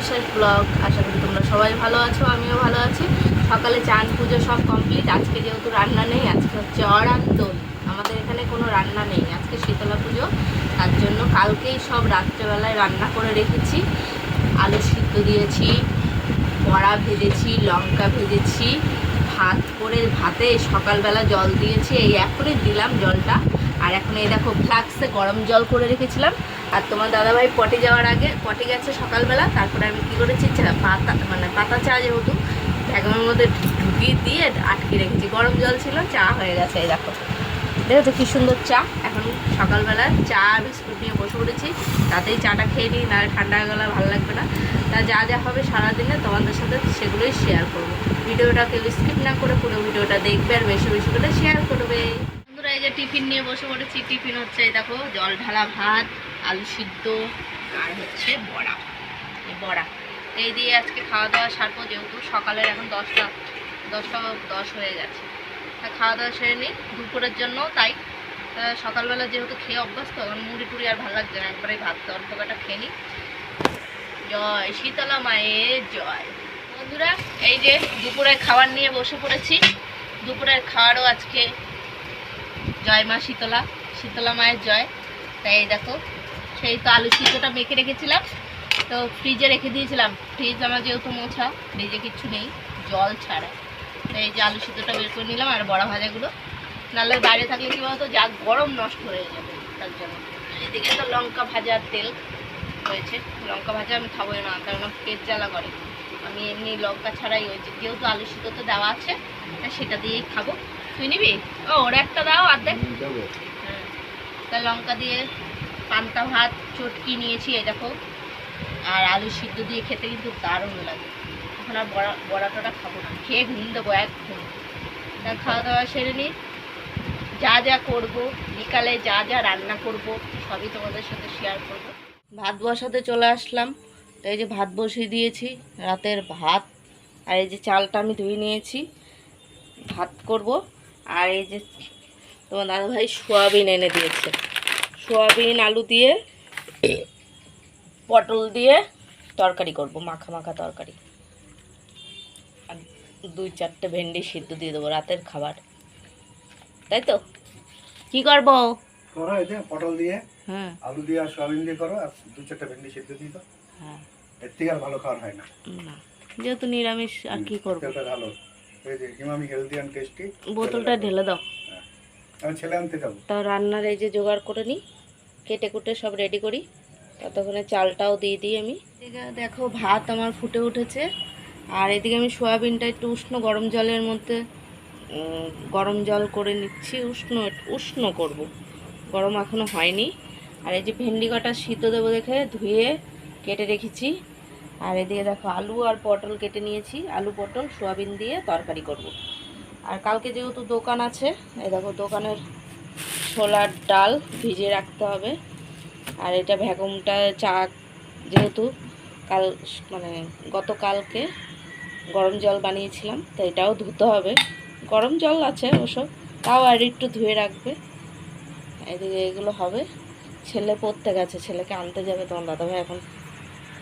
বিশ্বাস ব্লগ আশা করি তোমরা সবাই ভালো আছো, আমিও ভালো আছি। সকালে চান পুজো সব কমপ্লিট আজকে যেহেতু রান্না নেই, আজকে হচ্ছে অরান্দোল আমাদের এখানে কোনো রান্না নেই, আজকে শীতলা পুজো। তার জন্য কালকেই সব রাত্রেবেলায় রান্না করে রেখেছি। আলু সিদ্ধ দিয়েছি, বড়া ভেজেছি, লঙ্কা ভেজেছি, ভাত করে ভাতে সকালবেলা জল দিয়েছি। এই এখনই দিলাম জলটা। আর এখন এই দেখো ফ্লাক্সে গরম জল করে রেখেছিলাম। আর তোমার দাদাভাই পটে যাওয়ার আগে, পটে গেছে সকালবেলা, তারপরে আমি কী করেছি পাতা মানে পাতা চা যেহেতু ভ্যাগনের মধ্যে ঢুকিয়ে দিয়ে আটকে রেখেছি। গরম জল ছিল, চা হয়ে গেছে, এই দেখো। দেখো তো কী সুন্দর চা? এখন সকালবেলা চা বিস্কুট নিয়ে বসে পড়েছি। তাতেই চাটা খেয়ে নিই না ঠান্ডা গেলে ভালো লাগবে না। তা যা যা হবে সারাদিনে তোমাদের সাথে সেগুলোই শেয়ার করব। ভিডিওটা কেউ স্কিপ না করে পুরো ভিডিওটা দেখবে আর বেশি বেশি করে শেয়ার করবে। বন্ধুরা এই যে টিফিন নিয়ে বসে পড়েছি, টিফিন হচ্ছে এই দেখো, জল ঢালা ভাত, আলু সিদ্ধ, আর হচ্ছে বড়া বড়া। এই দিয়ে আজকে খাওয়া দাওয়া সারবো যেহেতু সকালের এখন দশটা দশটা দশ হয়ে গেছে। তা খাওয়া দাওয়া সেরে নিই, দুপুরের জন্য তাই। সকালবেলা যেহেতু খেয়ে অভ্যস্ত এখন মুড়ি টুড়ি আর ভালো লাগছে না, একবারে ভাত অল্প কটা খেয়ে নিই। জয় শীতলা মায়ের জয়। বন্ধুরা, এই যে দুপুরের খাবার নিয়ে বসে পড়েছি। দুপুরের খাওয়ারও আজকে জয় মা শীতলা শীতলা মায়ের জয়। তাই দেখো, সেই তো আলু সিদ্ধটা মেখে রেখেছিলাম। তো ফ্রিজে রেখে দিয়েছিলাম। ফ্রিজ আমার যেহেতু মোছা ফ্রিজে কিচ্ছু নেই, জল ছাড়া। তো এই যে আলু সিদ্ধটা বের করে নিলাম আর বড়া ভাজাগুলো। নাহলে বাইরে থাকলে কী বলতো, যা গরম নষ্ট হয়ে যাবে তার জন্য। এদিকে তো লঙ্কা ভাজার তেল হয়েছে। লঙ্কা ভাজা আমি খাবোই না, কারণ পেট জ্বালা করে। আমি এমনি লঙ্কা ছাড়াই হয়েছে। যেহেতু আলু সিদ্ধ তো দেওয়া আছে তাই সেটা দিয়েই খাব। তুই নিবি? ও ওর একটা দাও অর্ধেক হ্যাঁ। তা লঙ্কা দিয়ে পান্তা ভাত চটকি নিয়েছি এই দেখো। আর আলু সিদ্ধ দিয়ে খেতে কিন্তু দারুণ লাগে। এখন আর বড়া বড়া টড়া খাব না। খেয়ে ঘুম দেবো এক ঘুম তা খাওয়া দাওয়া সেরে নিই যা যা করব বিকালে যা যা রান্না করব সবই তোমাদের সাথে শেয়ার করব। ভাত বসাতে চলে আসলাম। তো এই যে ভাত বসিয়ে দিয়েছি রাতের ভাত। আর এই যে চালটা আমি ধুয়ে নিয়েছি। ভাত করব। আর এই যে তোমার দাদাভাই সোয়াবিন এনে দিয়েছে। সোয়াবিন আলু দিয়ে পটল দিয়ে তরকারি করব মাখা মাখা তরকারি। আর দুই চারটে ভেন্ডি সিদ্ধ দিয়ে দেবো রাতের খাবার। তাই তো? কি করব? করো এই পটল দিয়ে হুম। আলু দিয়ে আর সয়াবিন দিয়ে করো আর দু চারটা ভেন্ডি সেদ্ধ দিয়ে দাও। হ্যাঁ। এর থেকে আর ভালো খাওয়ার হয় না। না যেহেতু নিরামিষ আর কি করব? ভালো এই যে হিমামি হেলদি অ্যান্ড টেস্টি। বোতলটা ঢেলে দাও। আমি ছেলে আনতে যাব। তা রান্নার এই যে জোগাড় করে নিই কেটে কুটে সব রেডি করি। ততক্ষণে চালটাও দিয়ে দিই আমি। দেখো ভাত আমার ফুটে উঠেছে। আর এদিকে আমি সয়াবিনটা একটু উষ্ণ গরম জলের মধ্যে গরম জল করে নিচ্ছি উষ্ণ উষ্ণ করব। গরম এখনও হয়নি। আর এই যে ভেন্ডি কটা সিদ্ধ দেবো দেখে ধুয়ে কেটে রেখেছি। আর এদিকে দেখো আলু আর পটল কেটে নিয়েছি। আলু, পটল, সোয়াবিন দিয়ে তরকারি করব। আর কালকে যেহেতু দোকান আছে এ দেখো দোকানের ছোলার ডাল ভিজিয়ে রাখতে হবে। আর এটা ভ্যাকুমটা চা, যেহেতু কাল মানে গতকালকে গরম জল বানিয়েছিলাম, তো এটাও ধুতে হবে। গরম জল আছে ওসব তাও আর একটু ধুয়ে রাখবে। এদিকে এগুলো হবে। ছেলে পড়তে গেছে, ছেলেকে আনতে যাবে তোমার দাদাভাই এখন।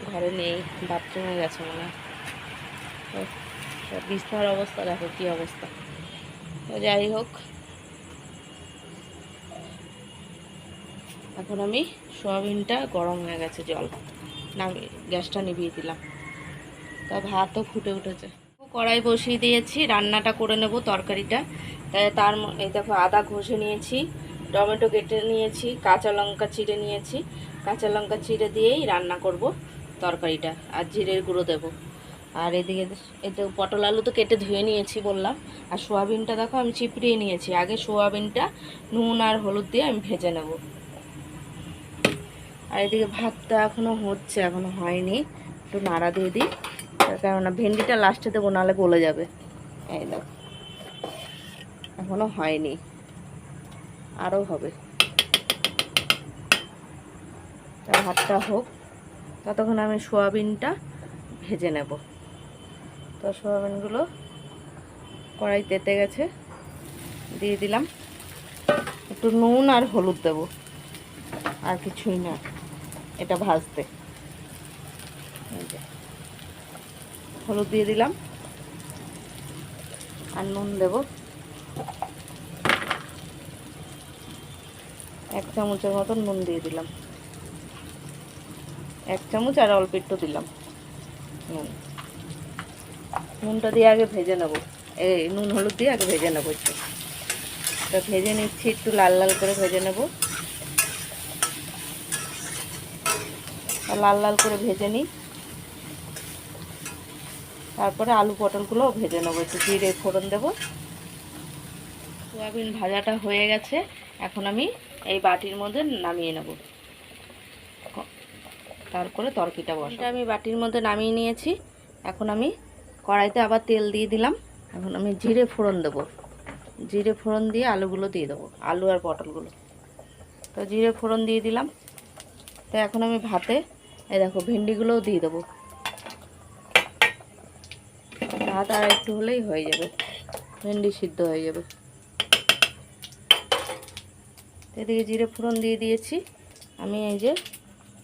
ঘরে নেই বাথরুমে গেছে মনে হয়। বিছনার অবস্থা, দেখো কী অবস্থা। তো যাই হোক। এখন আমি সোয়াবিনটা গরম হয়ে গেছে জল। নামি গ্যাসটা নিভিয়ে দিলাম। তা ভাতও ফুটে উঠেছে। কড়াই বসিয়ে দিয়েছি, রান্নাটা করে নেব তরকারিটা। তার এই দেখো আদা ঘষে নিয়েছি, টমেটো কেটে নিয়েছি, কাঁচা লঙ্কা চিড়ে নিয়েছি। কাঁচা লঙ্কা চিড়ে দিয়েই রান্না করব। তরকারিটা আর জিরের গুঁড়ো দেব। আর এদিকে এতে পটল আলু তো কেটে ধুয়ে নিয়েছি বললাম। আর সোয়াবিনটা দেখো আমি চিপড়িয়ে নিয়েছি। আগে সোয়াবিনটা, নুন আর হলুদ দিয়ে আমি ভেজে নেব। আর এদিকে ভাতটা এখনও হচ্ছে এখনও হয়নি। একটু নাড়া দিয়ে দিই। কেননা ভেন্ডিটা লাস্টে দেবো, নাহলে গলে যাবে। এই দেখো এখনও হয়নি। আরও হবে। ভাতটা হোক। ততক্ষণ আমি সোয়াবিনটা ভেজে নেব। তো সোয়াবিনগুলো কড়াই তেতে গেছে, দিয়ে দিলাম। একটু নুন আর হলুদ দেবো, আর কিছুই না, এটা ভাজতে। হলুদ দিয়ে দিলাম, আর নুন দেব। এক চামচের মতন নুন দিয়ে দিলাম। এক চামচ আর অল্প একটু দিলাম। নুন। নুনটা দিয়ে আগে ভেজে নেব। এই নুন, হলুদ দিয়ে আগে ভেজে নেব একটু। তা ভেজে নিচ্ছি, একটু লাল লাল করে ভেজে নেব। লাল লাল করে ভেজে নিই। তারপরে আলু পটলগুলো ভেজে নেব। একটু জিরে ফোড়ন দেবো। সোয়াবিন ভাজাটা হয়ে গেছে। এখন আমি এই বাটির মধ্যে নামিয়ে নেব। তারপরে তরকিটা বসা আমি বাটির মধ্যে নামিয়ে নিয়েছি। এখন আমি কড়াইতে আবার তেল দিয়ে দিলাম। এখন আমি জিরে ফোড়ন দেবো। জিরে ফোড়ন দিয়ে আলুগুলো দিয়ে দেবো, আলু আর পটলগুলো। তো জিরে ফোড়ন দিয়ে দিলাম। তো এখন আমি ভাতে, এই দেখো, ভেন্ডিগুলোও দিয়ে দেবো। ভাত আর একটু হলেই হয়ে যাবে। ভেন্ডি সিদ্ধ হয়ে যাবে। এদিকে জিরে ফোড়ন দিয়ে দিয়েছি। আমি এই যে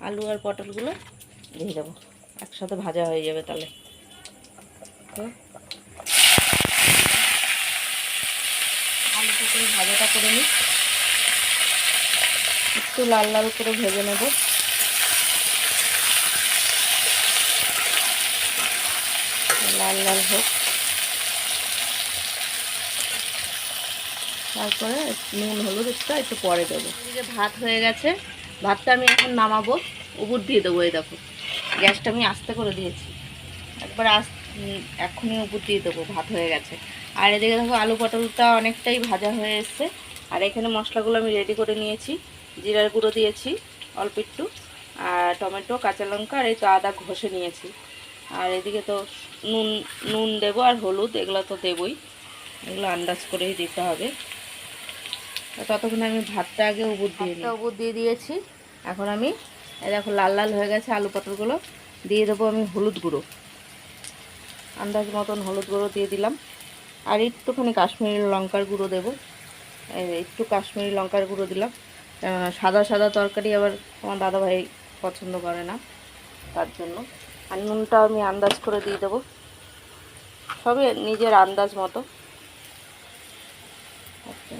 আলু আর পটলগুলো দিয়ে দেবো। একসাথে ভাজা হয়ে যাবে তাহলে। আলু পটল ভাজাটা করে নিই। একটু লাল লাল করে ভেজে নেব। লাল লাল হোক। তারপরে নুন, হলুদ একটু একটু পরে দেবো। এদিকে ভাত হয়ে গেছে, ভাতটা আমি এখন নামাবো। উপর দিয়ে দেবো এই দেখো। গ্যাসটা আমি আস্তে করে দিয়েছি। একবার আস এক্ষুনি উপর দিয়ে দেবো ভাত হয়ে গেছে। আর এদিকে দেখো আলু পটলটা অনেকটাই ভাজা হয়ে এসছে। আর এখানে মশলাগুলো আমি রেডি করে নিয়েছি। জিরার গুঁড়ো দিয়েছি অল্প একটু। আর টমেটো কাঁচা লঙ্কা আর এই তো আদা ঘষে নিয়েছি। আর এদিকে তো নুন নুন দেবো আর হলুদ এগুলো তো দেবই। এগুলো আন্দাজ করেই দিতে হবে। তো ততক্ষণে আমি ভাতটা আগে উবুর দিয়ে উবুর দিয়ে দিয়েছি। এখন আমি দেখো, লাল লাল হয়ে গেছে আলু পটলগুলো দিয়ে দেবো আমি হলুদ গুঁড়ো। আন্দাজ মতন হলুদ গুঁড়ো দিয়ে দিলাম। আর একটুখানি কাশ্মীরি লঙ্কার গুঁড়ো দেবো। একটু কাশ্মীরি লঙ্কার গুঁড়ো দিলাম। সাদা সাদা তরকারি আবার আমার দাদাভাই পছন্দ করে না তার জন্য। আর নুনটা আমি আন্দাজ করে দিয়ে দেবো। সবই নিজের আন্দাজ মতো আচ্ছা।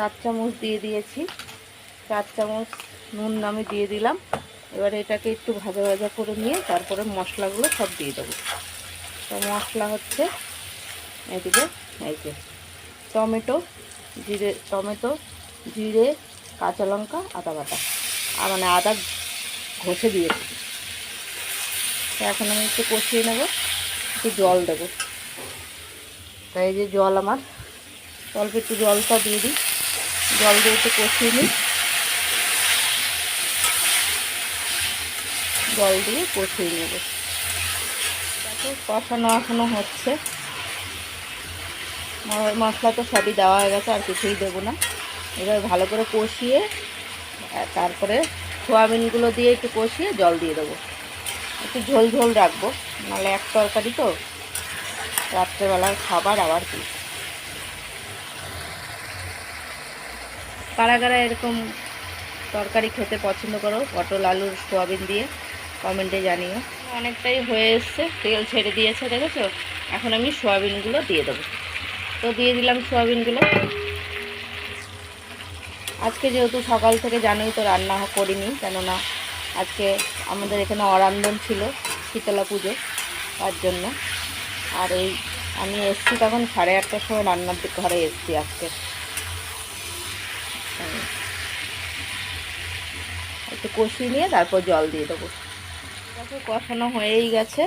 চার চামচ দিয়ে দিয়েছি। চার চামচ নুন আমি দিয়ে দিলাম। এবার এটাকে একটু ভাজা ভাজা করে নিয়ে তারপরে মশলাগুলো সব দিয়ে দেবো। তো মশলা হচ্ছে এদিকে, এই যে টমেটো, জিরে টমেটো, জিরে, কাঁচা লঙ্কা, আদা বাটা। আর মানে আদা ঘষে দিয়েছি। তো এখন আমি একটু কষিয়ে নেব, একটু জল দেবো। তাই যে জল আমার, অল্প একটু জলটা দিয়ে দিই। জল দিয়ে একটু কষিয়ে নিই। জল দিয়ে কষিয়ে নেব। দেখো, কষানো এখনও হচ্ছে। মশলা তো সবই দেওয়া হয়ে গেছে, আর কিছুই দেবো না। এবার ভালো করে কষিয়ে তারপরে সোয়াবিনগুলো দিয়ে একটু কষিয়ে জল দিয়ে দেবো। একটু ঝোল ঝোল রাখব, নাহলে এক তরকারি তো রাত্রেবেলার খাবার আবার কি। কারা কারা এরকম তরকারি খেতে পছন্দ করো, পটল আলুর সোয়াবিন দিয়ে কমেন্টে জানিও। অনেকটাই হয়ে এসছে, তেল ছেড়ে দিয়েছে, দেখেছ? এখন আমি সোয়াবিনগুলো দিয়ে দেবো। তো দিয়ে দিলাম সোয়াবিনগুলো। আজকে যেহেতু সকাল থেকে জানোই তো রান্না করিনি, কেননা আজকে আমাদের এখানে অরান্দন ছিল, শীতলা পুজো, তার জন্য। আর এই আমি এসছি তখন সাড়ে আটটার সময় রান্নার ঘরে এসছি আজকে। একটু কষিয়ে নিয়ে তারপর জল দিয়ে দেবো। দেখো কষানো হয়েই গেছে।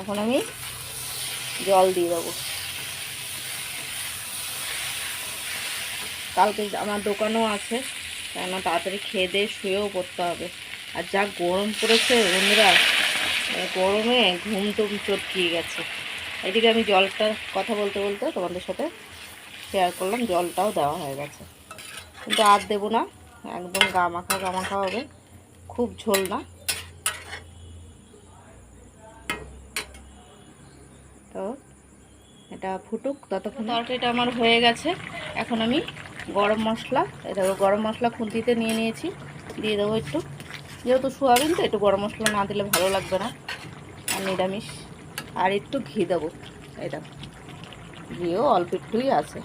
এখন আমি জল দিয়ে দেবো। কালকে আমার দোকানও আছে, কেননা তাড়াতাড়ি খেয়ে দিয়ে শুয়েও পড়তে হবে। আর যা গরম পড়েছে বন্ধুরা গরমে ঘুম টুম চটকিয়ে গেছে। এদিকে আমি জলটা কথা বলতে বলতে তোমাদের সাথে শেয়ার করলাম, জলটাও দেওয়া হয়ে গেছে। কিন্তু আর দেবো না। একদম গা মাখা গা মাখা হবে। খুব ঝোল না। তো এটা ফুটুক ততক্ষণ। তরকারিটা আমার হয়ে গেছে। এখন আমি গরম মশলা দেখো গরম মশলা খুন্তিতে নিয়ে নিয়েছি। দিয়ে দেবো একটু। যেহেতু সোয়াবিন, তো একটু গরম মশলা না দিলে ভালো লাগবে না। আর নিরামিষ। আর একটু ঘি দেবো। এটা ঘিও অল্প একটুই আছে।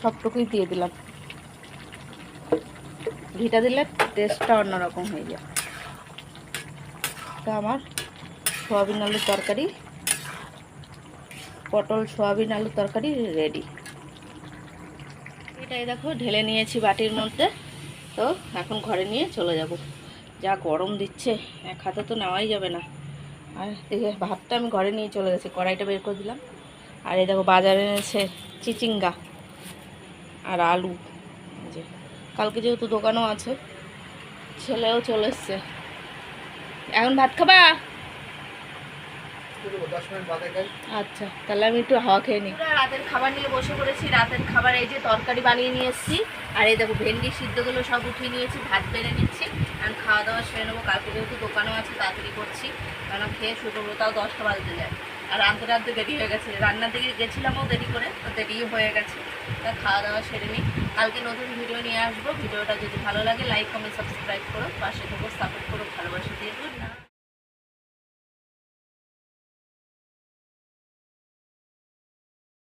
সবটুকুই দিয়ে দিলাম। ঘিটা দিলে টেস্টটা অন্যরকম হয়ে যায়। তো আমার সোয়াবিন আলুর তরকারি। পটল সোয়াবিন আলুর তরকারি রেডি এটাই দেখো, ঢেলে নিয়েছি বাটির মধ্যে। তো এখন ঘরে নিয়ে চলে যাব। যা গরম দিচ্ছে, এক হাতে তো নেওয়াই যাবে না। আর দেখে ভাতটা আমি ঘরে নিয়ে চলে গেছি, কড়াইটা বের করে দিলাম। আর এই দেখো, বাজারে এনেছে চিচিঙ্গা। আর আলু। যে, কালকে যেহেতু দোকানও আছে, ছেলেও চলে এসছে। এখন ভাত খাবা? আচ্ছা তাহলে আমি একটু হাওয়া খেয়ে নিই। রাতের খাবার নিয়ে বসে পড়েছি, রাতের খাবার এই যে তরকারি বানিয়ে নিয়ে এসেছি। আর এই দেখো, ভেন্ডি সিদ্ধগুলো সব উঠিয়ে নিয়েছি, ভাত বেড়ে নিচ্ছি। আমি খাওয়া দাওয়া সেরে নেব, কালকে যেহেতু দোকানও আছে, তাড়াতাড়ি করছি। কারণ খেয়ে শুরু তাও দশটা বাজতে যায়। আর আনতে আনতে দেরি হয়ে গেছে। রান্নার দিকে গেছিলামও দেরি করে, তো দেরিও হয়ে গেছে। তা খাওয়া দাওয়া সেরে নিই। কালকে নতুন ভিডিও নিয়ে আসব। ভিডিওটা যদি ভালো লাগে লাইক কমেন্ট সাবস্ক্রাইব করো, পাশে থেকো সাপোর্ট করো, ভালোবাসা দিয়ে